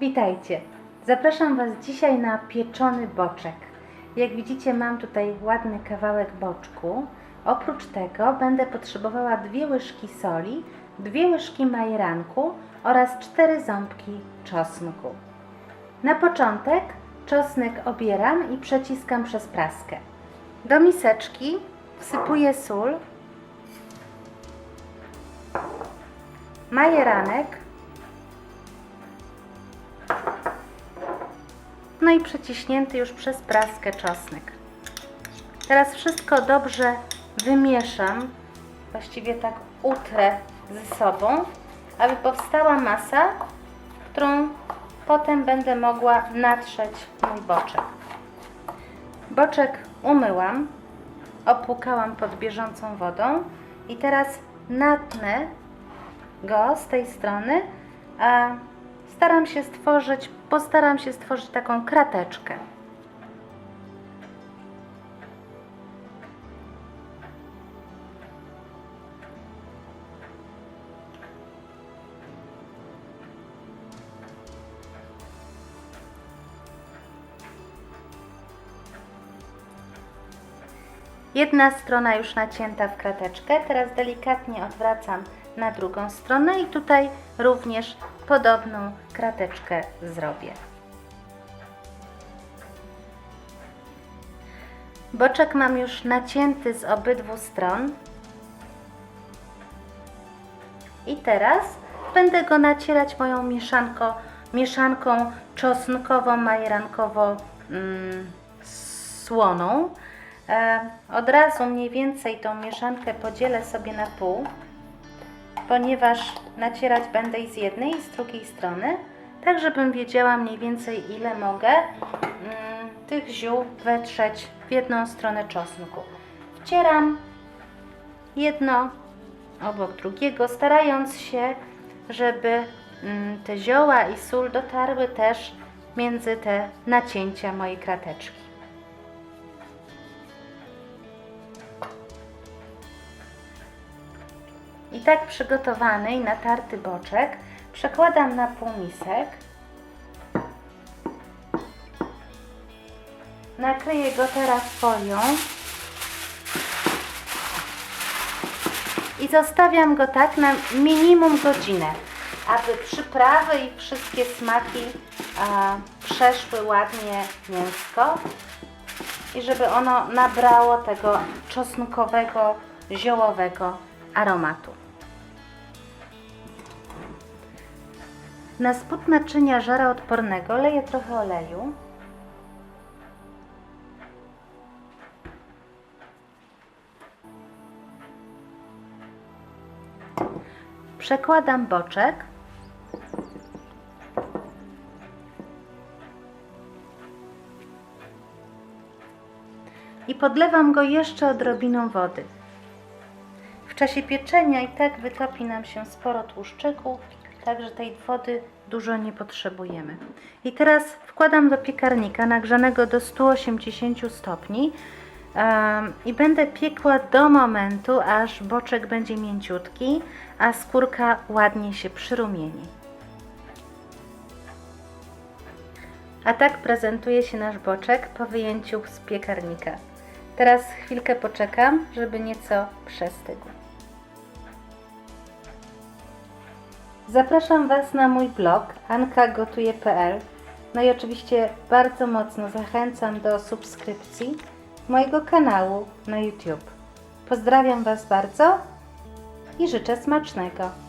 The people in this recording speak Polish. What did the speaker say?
Witajcie! Zapraszam Was dzisiaj na pieczony boczek. Jak widzicie, mam tutaj ładny kawałek boczku. Oprócz tego będę potrzebowała dwie łyżki soli, dwie łyżki majeranku oraz cztery ząbki czosnku. Na początek czosnek obieram i przeciskam przez praskę. Do miseczki wsypuję sól, majeranek, no i przeciśnięty już przez praskę czosnek. Teraz wszystko dobrze wymieszam, właściwie tak utrę ze sobą, aby powstała masa, którą potem będę mogła natrzeć mój boczek. Boczek umyłam, opłukałam pod bieżącą wodą i teraz natnę go z tej strony, a staram się stworzyć, postaram się stworzyć taką krateczkę. Jedna strona już nacięta w krateczkę, teraz delikatnie odwracam na drugą stronę i tutaj również podobną krateczkę zrobię. Boczek mam już nacięty z obydwu stron. I teraz będę go nacierać moją mieszanko, mieszanką czosnkową, majerankowo mm, słoną. E, od razu mniej więcej tą mieszankę podzielę sobie na pół, ponieważ nacierać będę i z jednej i z drugiej strony, tak żebym wiedziała mniej więcej ile mogę mm, tych ziół wetrzeć w jedną stronę czosnku. Wcieram jedno obok drugiego, starając się, żeby mm, te zioła i sól dotarły też między te nacięcia mojej krateczki. I tak przygotowany i natarty boczek przekładam na półmisek. Nakryję go teraz folią i zostawiam go tak na minimum godzinę, aby przyprawy i wszystkie smaki a, przeszły ładnie mięsko i żeby ono nabrało tego czosnkowego, ziołowego aromatu. Na spód naczynia żaroodpornego leję trochę oleju. Przekładam boczek. I podlewam go jeszcze odrobiną wody. W czasie pieczenia i tak wytopi nam się sporo tłuszczyków, także tej wody dużo nie potrzebujemy. I teraz wkładam do piekarnika nagrzanego do 180 stopni em, i będę piekła do momentu, aż boczek będzie mięciutki, a skórka ładnie się przyrumieni. A tak prezentuje się nasz boczek po wyjęciu z piekarnika. Teraz chwilkę poczekam, żeby nieco przestygł. Zapraszam Was na mój blog ankagotuje.pl No i oczywiście bardzo mocno zachęcam do subskrypcji mojego kanału na YouTube. Pozdrawiam Was bardzo i życzę smacznego.